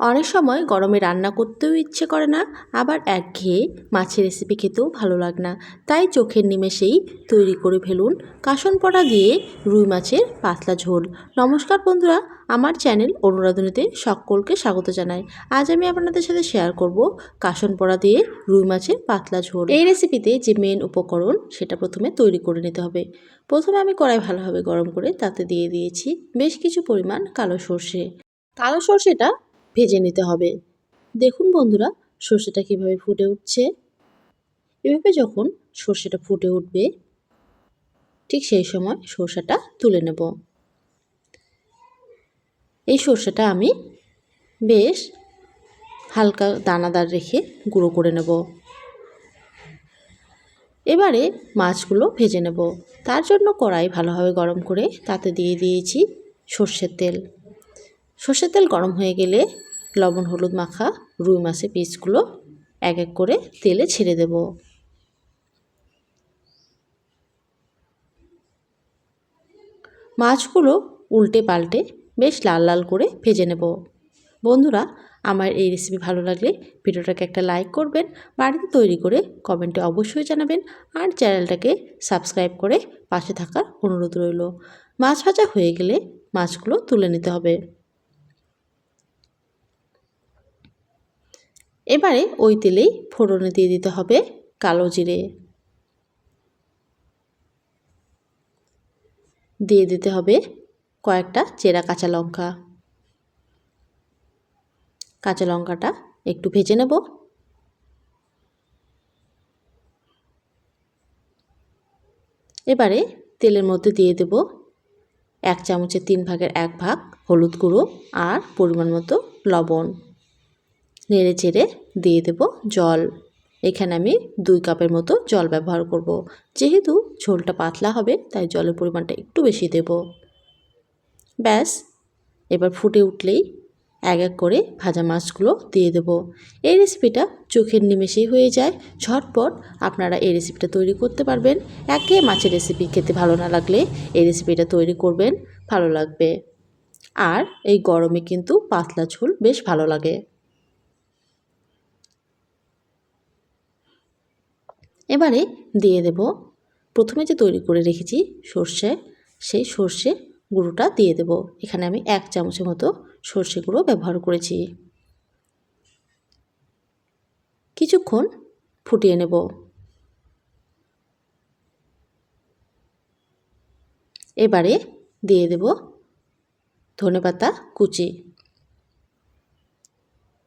অনেক সময় গরমে রান্না করতেও ইচ্ছে করে না, আবার একঘেয়ে মাছের রেসিপি খেতেও ভালো লাগে না। তাই চোখের নিমেষেই তৈরি করে ফেলুন কাসন পড়া দিয়ে রুই মাছের পাতলা ঝোল। নমস্কার বন্ধুরা, আমার চ্যানেল অনুরাধনীতে সকলকে স্বাগত জানাই। আজ আমি আপনাদের সাথে শেয়ার করব কাসন পড়া দিয়ে রুই মাছের পাতলা ঝোল। এই রেসিপিতে যে মেন উপকরণ সেটা প্রথমে তৈরি করে নিতে হবে। প্রথমে আমি কড়াই ভালোভাবে গরম করে তাতে দিয়ে দিয়েছি বেশ কিছু পরিমাণ কালো সর্ষে। কালো সর্ষেটা ভেজে নিতে হবে। দেখুন বন্ধুরা, সর্ষেটা কীভাবে ফুটে উঠছে। এভাবে যখন সর্ষেটা ফুটে উঠবে, ঠিক সেই সময় সর্ষেটা তুলে নেব। এই সর্ষেটা আমি বেশ হালকা দানাদার রেখে গুঁড়ো করে নেব। এবারে মাছগুলো ভেজে নেব। তার জন্য কড়াই ভালোভাবে গরম করে তাতে দিয়ে দিয়েছি সর্ষের তেল। সর্ষের তেল গরম হয়ে গেলে লবণ, হলুদ মাখা, রুই মাছের পিসগুলো এক এক করে তেলে ছেড়ে দেব। মাছগুলো উল্টে পাল্টে বেশ লাল লাল করে ভেজে নেব। বন্ধুরা, আমার এই রেসিপি ভালো লাগলে ভিডিওটাকে একটা লাইক করবেন, বাড়িতে তৈরি করে কমেন্টে অবশ্যই জানাবেন আর চ্যানেলটাকে সাবস্ক্রাইব করে পাশে থাকার অনুরোধ রইল। মাছ ভাজা হয়ে গেলে মাছগুলো তুলে নিতে হবে। এবারে ওই তেলেই ফোড়নে দিয়ে দিতে হবে কালো জিরে। দিয়ে দিতে হবে কয়েকটা চেরা কাঁচা লঙ্কা। কাঁচা লঙ্কাটা একটু ভেজে নেব। এবারে তেলের মধ্যে দিয়ে দেব এক চামচের তিন ভাগের এক ভাগ হলুদ গুঁড়ো আর পরিমাণ মতো লবণ। নেড়ে চেড়ে দিয়ে দেব জল। এখানে আমি দুই কাপের মতো জল ব্যবহার করব। যেহেতু ঝোলটা পাতলা হবে, তাই জলের পরিমাণটা একটু বেশি দেব। ব্যাস, এবার ফুটে উঠলেই এক এক করে ভাজা মাছগুলো দিয়ে দেব। এই রেসিপিটা চোখের নিমেষেই হয়ে যায়। ঝটপট আপনারা এই রেসিপিটা তৈরি করতে পারবেন। একে মাছের রেসিপি খেতে ভালো না লাগলে এই রেসিপিটা তৈরি করবেন, ভালো লাগবে। আর এই গরমে কিন্তু পাতলা ঝোল বেশ ভালো লাগে। এবারে দিয়ে দেব। প্রথমে যে তৈরি করে রেখেছি সর্ষে, সেই সর্ষে গুঁড়োটা দিয়ে দেব। এখানে আমি এক চামচের মতো সর্ষে গুঁড়ো ব্যবহার করেছি। কিছুক্ষণ ফুটিয়ে নেব। এবারে দিয়ে দেব ধনেপাতা কুচি।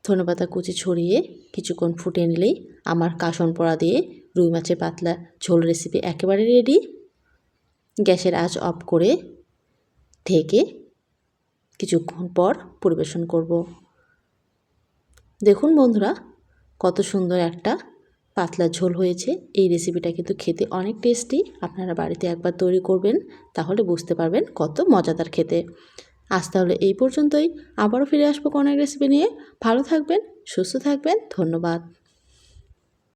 ধনেপাতা কুচি ছড়িয়ে কিছুক্ষণ ফুটিয়ে নিলেই আমার কাসন পোড়া দিয়ে রুই মাছের পাতলা ঝোল রেসিপি একেবারে রেডি গ্যাসের আঁচ অফ করে ঢেকে কিছুক্ষণ পর পরিবেশন করব। দেখুন বন্ধুরা, কত সুন্দর একটা পাতলা ঝোল হয়েছে। এই রেসিপিটা কিন্তু খেতে অনেক টেস্টি আপনারা বাড়িতে একবার তৈরি করবেন, তাহলে বুঝতে পারবেন কত মজাদার খেতে। আজ তাহলে এই পর্যন্তই। আবারও ফিরে আসব কোনো এক রেসিপি নিয়ে। ভালো থাকবেন, সুস্থ থাকবেন, ধন্যবাদ।